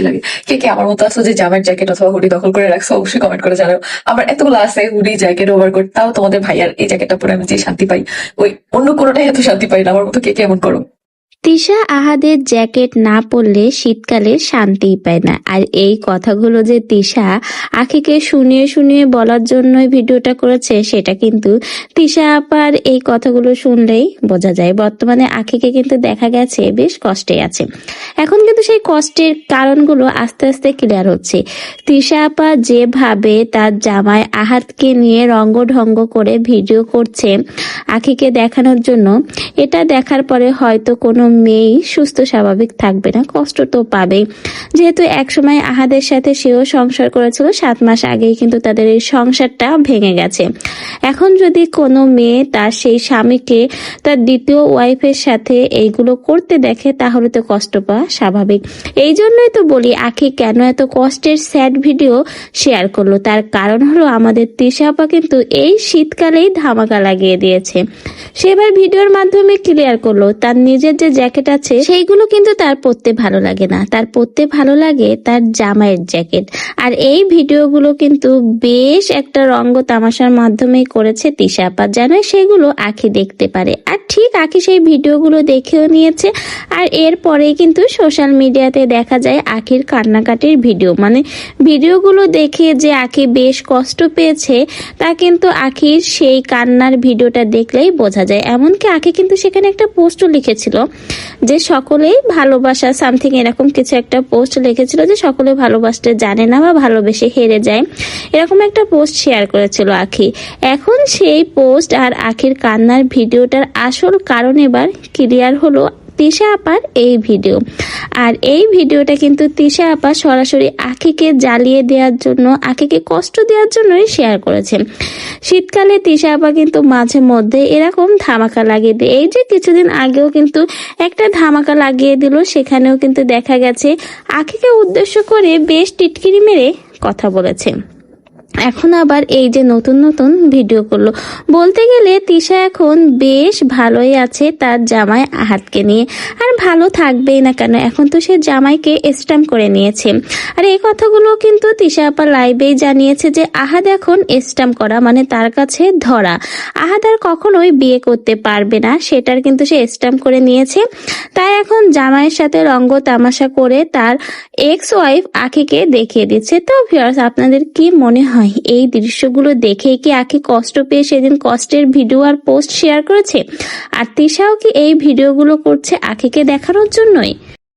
বেশি লাগে। কে কে আমার মতো আছো যে জামার জ্যাকেট অথবা হুডি দখল করে রাখছো, অবশ্যই কমেন্ট করে জানাও। আমার এতগুলো আছে হুডি জ্যাকেট ওভার ওভারকোট তাও তোমাদের ভাইয়ার এই জ্যাকেটটা পরে আমি যে শান্তি পাই। ওই অন্য কোনোটাই এত শান্তি পাই না। আমার মতো কে কে এমন করো? তিশা আহাদের জ্যাকেট না পরলে শীতকালে শান্তিই পায় না। আর এই কথাগুলো যে তিশা আখিকে শুনিয়ে শুনিয়ে বলার জন্যই ভিডিওটা করেছে, সেটা কিন্তু তিশা আপার এই কথাগুলো শুনলেই বোঝা যায়। বর্তমানে আখিকে কিন্তু দেখা গেছে, বেশ কষ্টে আছে। এখন কিন্তু সেই কষ্টের কারণগুলো আস্তে আস্তে ক্লিয়ার হচ্ছে। তিশা আপা যেভাবে তার জামাই আহাতকে নিয়ে রঙ্গ ঢঙ্গ করে ভিডিও করছে আখিকে দেখানোর জন্য, এটা দেখার পরে হয়তো কোনো মেয়েই সুস্থ, স্বাভাবিক থাকবে না, কষ্ট তো পাবেই। যেহেতু একসময় আহাদের সাথে সেও সংসার করেছিল, সাত মাস আগেই কিন্তু তাদের এই সংসারটা ভেঙে গেছে। এখন যদি কোনো মেয়ে তার সেই স্বামীকে তার দ্বিতীয় ওয়াইফের সাথে এইগুলো করতে দেখে, তাহলে তো কষ্ট পাওয়া স্বাভাবিক। এই জন্যই তো বলি, আখি কেন এত কষ্টের স্যাড ভিডিও শেয়ার করল? তার কারণ হলো আমাদের তৃষাপা কিন্তু এই শীতকালেই ধামাকা লাগিয়ে দিয়েছে। সে এবার ভিডিওর মাধ্যমে ক্লিয়ার করল, তার নিজের যে জ্যাকেট আছে, সেইগুলো কিন্তু তার পরতে ভালো লাগে না। তার পরতে ভালো লাগে তার জামাইয়ের জ্যাকেট আর এই ভিডিওগুলো কিন্তু বেশ একটা রঙ্গ তামাশার মাধ্যমে করেছে তিশা যেন সেগুলো আখি দেখতে পারে। আর ঠিক আখি সেই ভিডিওগুলো দেখেও নিয়েছে। আর এরপরেই কিন্তু সোশ্যাল মিডিয়াতে দেখা যায় আখির কান্নাকাটির ভিডিও। মানে ভিডিওগুলো দেখে যে আখি বেশ কষ্ট পেয়েছে, তা কিন্তু আখির সেই কান্নার ভিডিওটা দেখলেই বোঝা যায়। এমনকি আখি কিন্তু সেখানে একটা পোস্টও লিখেছিল যে সকলেই ভালোবাসা, সামথিং এরকম কিছু একটা পোস্ট লিখেছিল যে সকলে ভালোবাসতে জানে না বা ভালোবেসে হেরে যায়। এরকম একটা পোস্ট শেয়ার করেছিল আখি। এখন সেই পোস্ট আর আখির কান্নার ভিডিওটার আসল কারণ এবার ক্লিয়ার হলো তিশা আপার এই ভিডিও। আর এই ভিডিওটা কিন্তু তিশা আপা সরাসরি আখিকে জ্বালিয়ে দেওয়ার জন্য, আখিকে কষ্ট দেওয়ার জন্যই শেয়ার করেছেন শীতকালে তিশা আপা কিন্তু মাঝে মধ্যে এরকম ধামাকা লাগিয়ে দেয় এই যে কিছুদিন আগেও কিন্তু একটা ধামাকা লাগিয়ে দিল, সেখানেও কিন্তু দেখা গেছে আখিকে উদ্দেশ্য করে বেশ টিটকিরি মেরে কথা বলেছে। এখন আবার এই যে নতুন নতুন ভিডিও করল। বলতে গেলে তিশা এখন বেশ ভালোই আছে তার জামাই আহাতকে নিয়ে। আর ভালো থাকবেই না কেন, এখন তো সে জামাইকে স্ট্যাম্প করে নিয়েছে। আর এই কথাগুলো কিন্তু তিশা আপা লাইভেই জানিয়েছে যে আহাদ এখন স্ট্যাম্প করা মানে তার কাছে ধরা। আহাদ আর কখনোই বিয়ে করতে পারবে না, সেটার কিন্তু সে স্ট্যাম্প করে নিয়েছে। তাই এখন জামাইয়ের সাথে রঙ্গ তামাশা করে তার এক্স ওয়াইফ আখিকে দেখিয়ে দিচ্ছে। তো ভিউয়ার্স আপনাদের কি মনে হয়? এই দৃশ্যগুলো দেখে কি আখি কষ্ট পেয়ে সেদিন কষ্টের ভিডিও আর পোস্ট শেয়ার করেছে? আর তিশাও কি এই ভিডিওগুলো করছে আখিকে দেখানোর জন্যই?